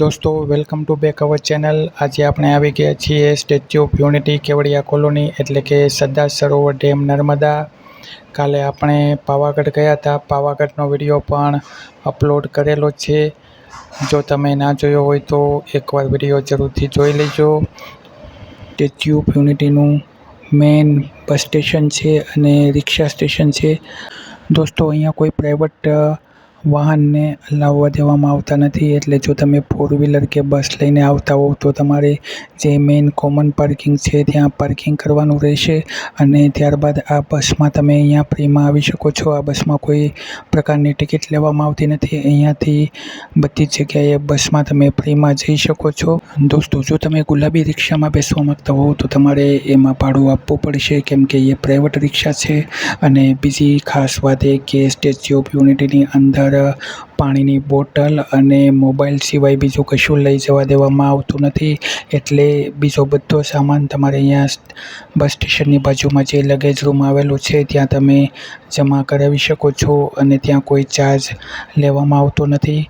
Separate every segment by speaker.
Speaker 1: દોસ્તો welcome to back our channel આજે આપણે આવી ગયા છીએ statue of unity Kevadia colony એટલે કે સરદાર સરોવર ડેમ નર્મદા. કાલે આપણે પાવાગઢ ગયા હતા. પાવાગઢનો વીડિયો પણ અપલોડ કરેલો છે. જો તમે ના જોયો હોય તો એકવાર વીડિયો જરૂરથી જોઈ લેજો. સ્ટેચ્યુ ઓફ યુનિટીનું મેઇન બસ સ્ટેશન છે અને રિક્ષા સ્ટેશન છે. દોસ્તો, અહીંયા કોઈ પ્રાઇવેટ વાહનને લાવવા દેવામાં આવતા નથી. એટલે જો તમે ફોર વ્હીલર કે બસ લઈને આવતા હોવ, તો તમારે જે મેઇન કોમન પાર્કિંગ છે, ત્યાં પાર્કિંગ કરવાનું રહેશે. અને ત્યારબાદ આ બસમાં તમે અહીંયા ફ્રીમાં આવી શકો છો. આ બસમાં કોઈ પ્રકારની ટિકિટ લેવામાં આવતી નથી. અહીંયાથી બધી જગ્યાએ બસમાં તમે ફ્રીમાં જઈ શકો છો. દોસ્તો, જો તમે ગુલાબી રિક્ષામાં બેસવા માંગતા હોવ, તો તમારે એમાં ભાડું આપવું પડશે, કેમ કે એ પ્રાઇવેટ રિક્ષા છે. અને બીજી ખાસ વાત એ કે સ્ટેચ્યુ ઓફ યુનિટીની અંદર પાણીની બોટલ અને મોબાઈલ સિવાય બીજું કશું લઈ જવા દેવામાં આવતું નથી. એટલે બીજો બધો સામાન તમારે અહીંયા બસ સ્ટેશનની બાજુમાં જે લગેજ રૂમ આવેલો છે, ત્યાં તમે જમા કરાવી શકો છો અને ત્યાં કોઈ ચાર્જ લેવામાં આવતો નથી.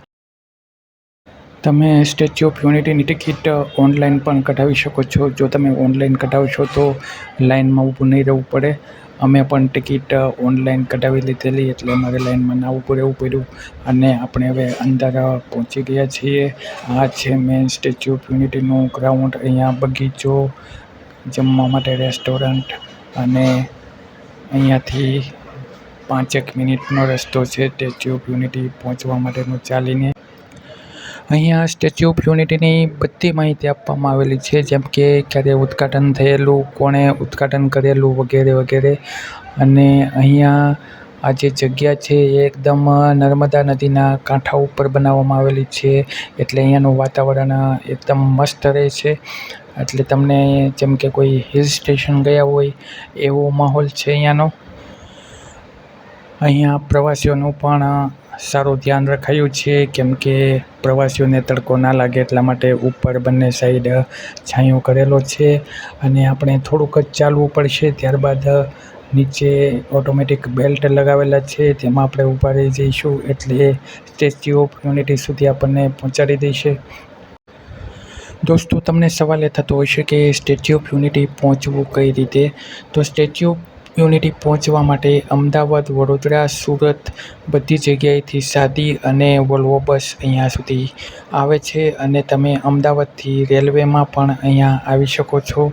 Speaker 1: તમે સ્ટેચ્યુ ઓફ યુનિટીની ટિકિટ ઓનલાઈન પણ કઢાવી શકો છો. જો તમે ઓનલાઈન કઢાવશો તો લાઇનમાં ઊભું નહીં રહેવું પડે. અમે પણ ટિકિટ ઓનલાઈન કઢાવી લીધેલી એટલે અમારે લાઇનમાં ના ઊભું રહેવું પડ્યું અને આપણે હવે અંદર પહોંચી ગયા છીએ. આ છે મેન સ્ટેચ્યુ ઓફ યુનિટીનું ગ્રાઉન્ડ, અહીંયા બગીચો, જમવા માટે રેસ્ટોરન્ટ અને અહીંયાથી પાંચેક મિનિટનો રસ્તો છે સ્ટેચ્યુ ઓફ યુનિટી પહોંચવા માટેનો ચાલીને. અહીંયા સ્ટેચ્યુ ઓફ યુનિટીની બધી માહિતી આપવામાં આવેલી છે, જેમ કે ક્યારે ઉદ્ઘાટન થયેલું, કોણે ઉદ્ઘાટન કરેલું વગેરે વગેરે. અને અહીંયા આ જે જગ્યા છે એ એકદમ નર્મદા નદીના કાંઠા ઉપર બનાવવામાં આવેલી છે, એટલે અહીંયાનું વાતાવરણ એકદમ મસ્ત રહે છે. એટલે તમને જેમ કે કોઈ હિલ સ્ટેશન ગયા હોય, એવો માહોલ છે અહીંયાનો. અહીંયા પ્રવાસીઓનું પણ સારું ધ્યાન રખાયું છે, કેમ કે પ્રવાસીઓને તડકો ના લાગે એટલા માટે ઉપર બંને સાઈડ છાંયો કરેલો છે અને આપણે થોડુંક જ ચાલવું પડશે. ત્યારબાદ નીચે ઓટોમેટિક બેલ્ટ લગાવેલા છે, તેમાં આપણે ઊભા રહી જઈશું એટલે સ્ટેચ્યુ ઓફ યુનિટી સુધી આપણને પહોંચાડી દેશે. દોસ્તો, તમને સવાલ એ થતો હશે કે સ્ટેચ્યુ ઓફ યુનિટી પહોંચવું કઈ રીતે? તો સ્ટેચ્યુ યુનિટી પહોંચવા માટે અમદાવાદ, વડોદરા, સુરત બધી જગ્યાએથી સાદી અને વોલ્વો બસ અહીંયા સુધી આવે છે અને તમે અમદાવાદથી રેલવેમાં પણ અહીંયા આવી શકો છો.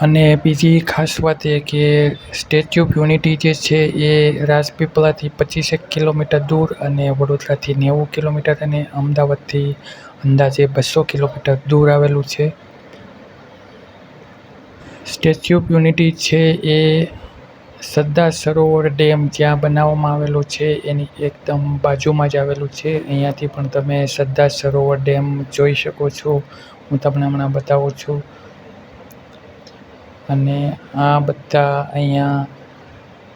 Speaker 1: અને બીજી ખાસ વાત એ કે સ્ટેચ્યુ ઓફ યુનિટી જે છે એ રાજપીપળાથી પચીસેક કિલોમીટર દૂર અને વડોદરાથી નેવું કિલોમીટર અને અમદાવાદથી અંદાજે બસો કિલોમીટર દૂર આવેલું છે. સ્ટેચ્યુ ઓફ યુનિટી છે એ સરદાર સરોવર ડેમ જ્યાં બનાવવામાં આવેલો છે, એની એકદમ બાજુમાં જ આવેલું છે. અહીંયાથી પણ તમે સરદાર સરોવર ડેમ જોઈ શકો છો. હું તમને હમણાં બતાવું છું. અને આ બધા અહીંયા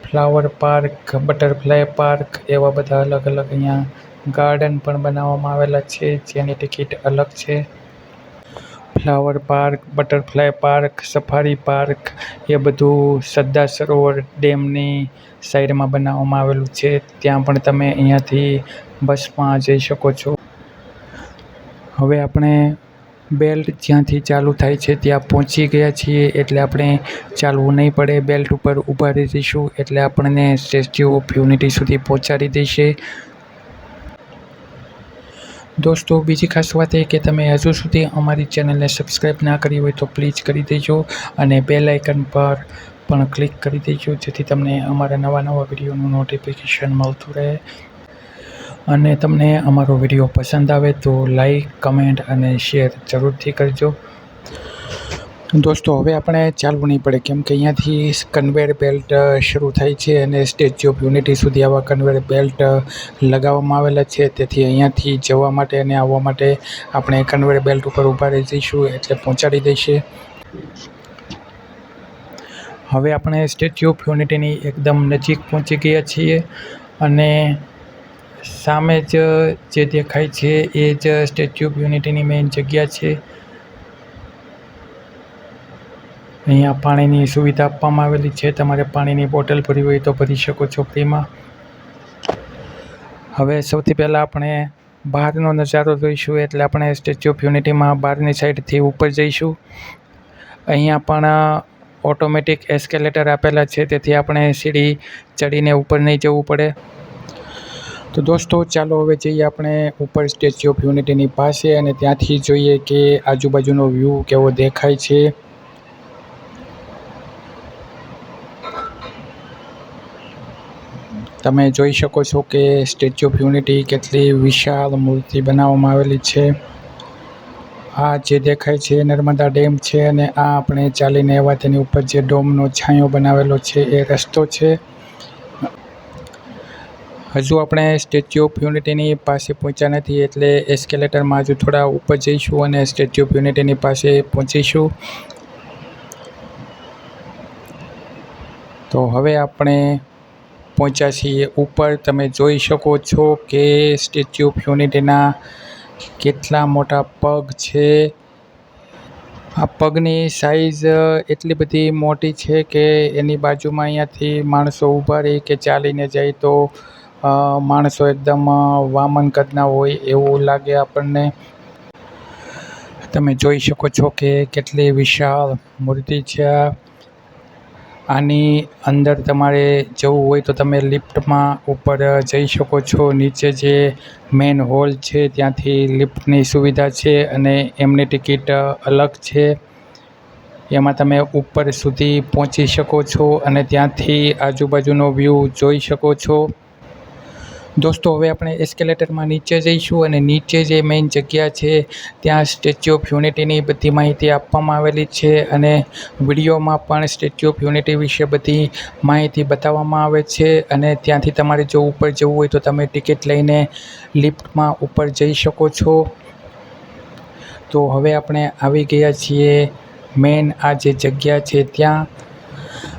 Speaker 1: ફ્લાવર પાર્ક, બટરફ્લાય પાર્ક એવા બધા અલગ અલગ અહીંયા ગાર્ડન પણ બનાવવામાં આવેલા છે, જેની ટિકિટ અલગ છે. Flower park, butterfly park, safari park, એ બધું સરદાર સરોવર ડેમની સાઈડમાં બનાવવામાં આવેલું છે. ત્યાં પણ તમે અહીંયાથી બસમાં જઈ શકો છો. હવે આપણે બેલ્ટ જ્યાંથી ચાલુ થાય છે ત્યાં પહોંચી ગયા છીએ એટલે આપણે ચાલવું નહીં પડે. બેલ્ટ ઉપર ઊભા રહી જઈશું એટલે આપણને સ્ટેચ્યુ ઓફ યુનિટી સુધી પહોંચાડી દેશે. દોસ્તો, બીજી ખાસ વાત એ કે તમે હજુ સુધી અમારી ચેનલને સબસ્ક્રાઈબ ના કરી હોય તો પ્લીઝ કરી દેજો અને બેલ આઇકન પર પણ ક્લિક કરી દેજો, જેથી તમને અમારા નવા નવા વિડીયોનું નોટિફિકેશન મળતું રહે. અને તમને અમારો વીડિયો પસંદ આવે તો લાઈક કમેન્ટ અને શેર જરૂરથી કરજો. દોસ્તો, હવે આપણે ચાલવું નહીં પડે, કેમ કે અહીંયાથી કન્વેર બેલ્ટ શરૂ થાય છે અને સ્ટેચ્યુ ઓફ યુનિટી સુધી આવા કન્વેર બેલ્ટ લગાવવામાં આવેલા છે. તેથી અહીંયાથી જવા માટે અને આવવા માટે આપણે કન્વેર બેલ્ટ ઉપર ઊભા રહી જઈશું, એટલે પહોંચાડી દઈશે. હવે આપણે સ્ટેચ્યુ ઓફ યુનિટીની એકદમ નજીક પહોંચી ગયા છીએ અને સામે જ જે દેખાય છે એ જ સ્ટેચ્યુ ઓફ યુનિટીની મેઇન જગ્યા છે. અહીંયા પાણીની સુવિધા આપવામાં આવેલી છે. તમારે પાણીની બોટલ ભરવી હોય તો ભરી શકો છો ફ્રીમાં. હવે સૌથી પહેલાં આપણે બહારનો નજારો જોઈશું એટલે આપણે સ્ટેચ્યુ ઓફ યુનિટીમાં બહારની સાઈડથી ઉપર જઈશું. અહીંયા પણ ઓટોમેટિક એસ્કેલેટર આપેલા છે. તેથી આપણે સીડી ચડીને ઉપર નહીં જવું પડે. તો દોસ્તો, ચાલો હવે જઈએ આપણે ઉપર સ્ટેચ્યુ ઓફ યુનિટીની પાસે અને ત્યાંથી જોઈએ કે આજુબાજુનો વ્યૂ કેવો દેખાય છે. તમે જોઈ શકો છો કે સ્ટેચ્યુ ઓફ યુનિટી કેટલી વિશાળ મૂર્તિ બનાવવામાં આવેલી છે. આ જે દેખાય છે નર્મદા ડેમ છે અને આ આપણે ચાલીને આવ્યા તેની ઉપર જે ડોમનો છાંયો બનાવેલો છે એ રસ્તો છે. હજુ આપણે સ્ટેચ્યુ ઓફ યુનિટીની પાસે પહોંચ્યા નથી એટલે એસ્કેલેટરમાં હજુ થોડા ઉપર જઈશું અને સ્ટેચ્યુ ઓફ યુનિટીની પાસે પહોંચીશું. તો હવે આપણે પહોંચ્યા છીએ. ઉપર તમે જોઈ શકો છો કે સ્ટેચ્યુ ઓફ યુનિટીના કેટલા મોટા પગ છે. આ પગની સાઈઝ એટલી બધી મોટી છે કે એની બાજુમાં અહીંયાથી માણસો ઊભા રહી કે ચાલીને જાય તો માણસો એકદમ વામન કદના હોય એવું લાગે આપણને. તમે જોઈ શકો છો કે કેટલી વિશાળ મૂર્તિ છે આ. આની અંદર તમારે જવું હોય તો તમે લિફ્ટમાં ઉપર જઈ શકો છો. નીચે જે મેન હોલ છે, ત્યાંથી લિફ્ટની સુવિધા છે અને એમની ટિકિટ અલગ છે. એમાં તમે ઉપર સુધી પહોંચી શકો છો અને ત્યાંથી આજુબાજુનો વ્યૂ જોઈ શકો છો. દોસ્તો, હવે આપણે એસ્કેલેટરમાં નીચે જઈશું અને નીચે જે મેઇન જગ્યા છે, ત્યાં સ્ટેચ્યુ ઓફ યુનિટીની બધી માહિતી આપવામાં આવેલી છે અને વિડીયોમાં પણ સ્ટેચ્યુ ઓફ યુનિટી વિશે બધી માહિતી બતાવવામાં આવે છે અને ત્યાંથી તમારે જો ઉપર જવું હોય તો તમે ટિકિટ લઈને લિફ્ટમાં ઉપર જઈ શકો છો. તો હવે આપણે આવી ગયા છીએ મેન આ જે જગ્યા છે ત્યાં.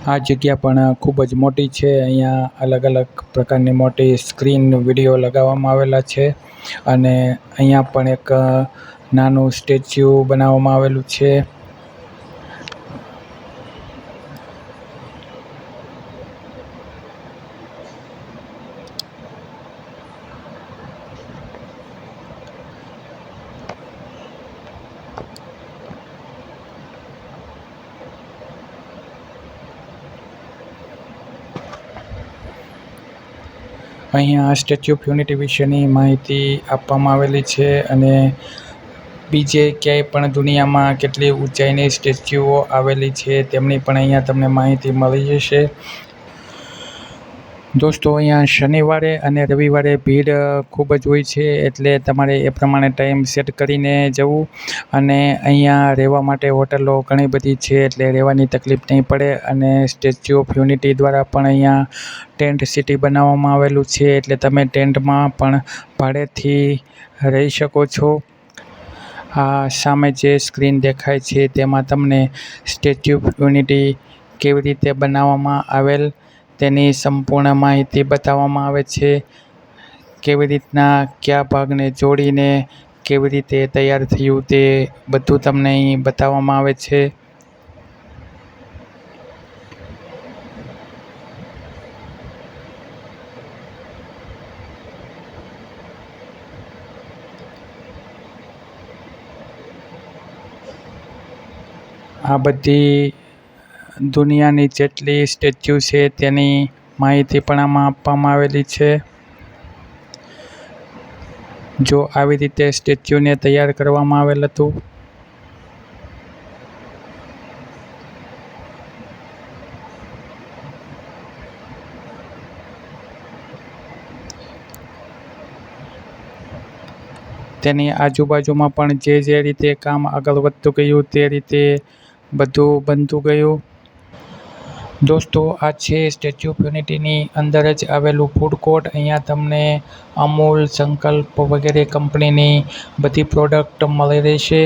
Speaker 1: આ જગ્યા પણ ખૂબ જ મોટી છે. અહીંયા અલગ અલગ પ્રકારની મોટી સ્ક્રીન વીડિયો લગાવવામાં આવેલા છે અને અહીંયા પણ એક નાનું સ્ટેચ્યુ બનાવવામાં આવેલું છે. અહીંયા સ્ટેચ્યુ ઓફ યુનિટી વિશેની માહિતી આપવામાં આવેલી છે અને બીજે ક્યાંય પણ દુનિયામાં કેટલી ઊંચાઈની સ્ટેચ્યુઓ આવેલી છે તેમની પણ અહીંયા તમને માહિતી મળી જશે. દોસ્તો, અહીંયા શનિવારે અને રવિવારે ભીડ ખૂબ જ હોય છે, એટલે તમારે એ પ્રમાણે ટાઈમ સેટ કરીને જવું અને અહીંયા રહેવા માટે હોટલો ઘણી બધી છે, એટલે રહેવાની તકલીફ નહીં પડે અને સ્ટેચ્યુ ઓફ યુનિટી દ્વારા પણ અહીંયા ટેન્ટ સિટી બનાવવામાં આવેલું છે, એટલે તમે ટેન્ટમાં પણ ભાડેથી રહી શકો છો. આ સામે જે સ્ક્રીન દેખાય છે, તેમાં તમને સ્ટેચ્યુ ઓફ યુનિટી કેવી રીતે બનાવવામાં આવેલ તેની સંપૂર્ણ માહિતી બતાવવામાં આવે છે. કેવી રીતના કયા ભાગને જોડીને કેવી રીતે તૈયાર થયું તે બધું તમને અહીં બતાવવામાં આવે છે. આ બધી દુનિયાની જેટલી સ્ટેચ્યુ છે તેની માહિતી પણ આમાં આપવામાં આવેલી છે. જો આવી રીતે સ્ટેચ્યુને તૈયાર કરવામાં આવેલ હતું. તેની આજુબાજુમાં પણ જે જે રીતે કામ આગળ વધતું ગયું તે રીતે બધું બનતું ગયું. દોસ્તો, આ છે સ્ટેચ્યુ ઓફ યુનિટીની અંદર જ આવેલું ફૂડ કોર્ટ અહીંયા તમને અમૂલ સંકલ્પ વગેરે કંપનીની બધી પ્રોડક્ટ મળી રહેશે.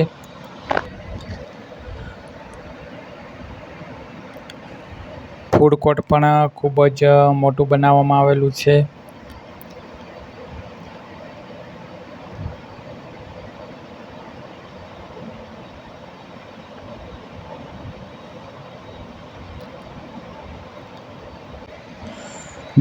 Speaker 1: ફૂડ કોર્ટ પણ ખૂબ જ મોટું બનાવવામાં આવેલું છે.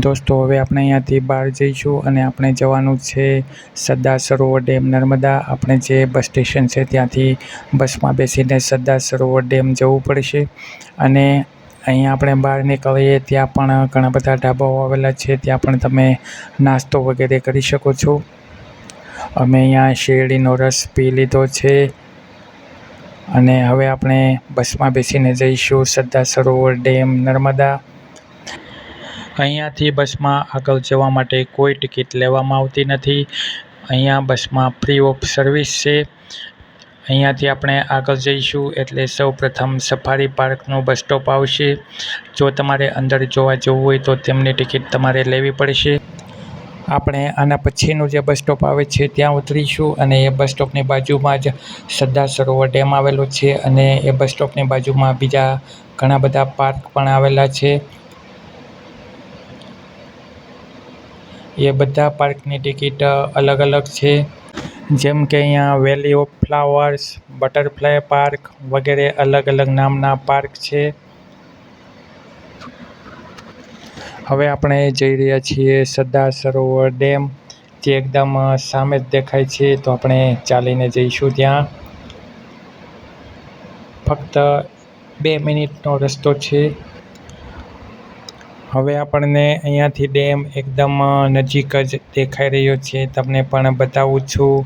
Speaker 1: દોસ્તો, હવે આપણે અહીંયાથી બહાર જઈશું અને આપણે જવાનું છે સરદાર સરોવર ડેમ. નર્મદા, આપણે જે બસ સ્ટેશન છે ત્યાંથી બસમાં બેસીને સરદાર સરોવર ડેમ જવું પડશે. અને અહીંયા આપણે બહાર નીકળીએ ત્યાં પણ ઘણા બધા ઢાબાઓ આવેલા છે, ત્યાં પણ તમે નાસ્તો વગેરે કરી શકો છો. અમે અહીંયા શેરડીનો રસ પી લીધો છે. અને હવે આપણે બસમાં બેસીને જઈશું સરદાર સરોવર ડેમ, નર્મદા. અહીંયાથી બસમાં આગળ જવા માટે કોઈ ટિકિટ લેવામાં આવતી નથી. અહીંયા બસમાં ફ્રી ઓફ સર્વિસ છે. અહીંયાથી આપણે આગળ જઈશું એટલે સૌ પ્રથમ સફારી પાર્કનો બસ સ્ટોપ આવશે. જો તમારે અંદર જોવા જવું હોય તો તેમની ટિકિટ તમારે લેવી પડશે. આપણે આના પછીનું જે બસ સ્ટોપ આવે છે ત્યાં ઉતરીશું અને એ બસ સ્ટોપની બાજુમાં જ સરદાર સરોવર ડેમ આવેલો છે અને એ બસ સ્ટોપની બાજુમાં બીજા ઘણા બધા પાર્ક પણ આવેલા છે. એ બધા પાર્કની ટિકિટ અલગ અલગ છે. જેમ કે અહીંયા valley of flowers, butterfly park વગેરે અલગ અલગ નામના પાર્ક છે. હવે આપણે જઈ રહ્યા છીએ સરદાર સરોવર ડેમ. જે એકદમ સામે જ દેખાય છે, તો આપણે ચાલીને જઈશું ત્યાં. ફક્ત બે મિનિટનો રસ્તો છે. હવે આપણને અહીંયાથી ડેમ એકદમ નજીક જ દેખાઈ રહ્યો છે. તમને પણ બતાવું છું.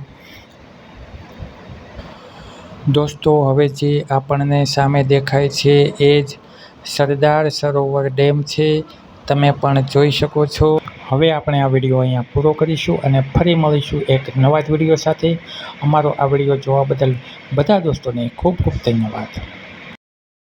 Speaker 1: દોસ્તો, હવે જે આપણને સામે દેખાય છે એ જ સરદાર સરોવર ડેમ છે. તમે પણ જોઈ શકો છો. હવે આપણે આ વીડિયો અહીંયા પૂરો કરીશું અને ફરી મળીશું એક નવા જ વીડિયો સાથે. અમારો આ વીડિયો જોવા બદલ બધા દોસ્તોને ખૂબ ખૂબ ધન્યવાદ.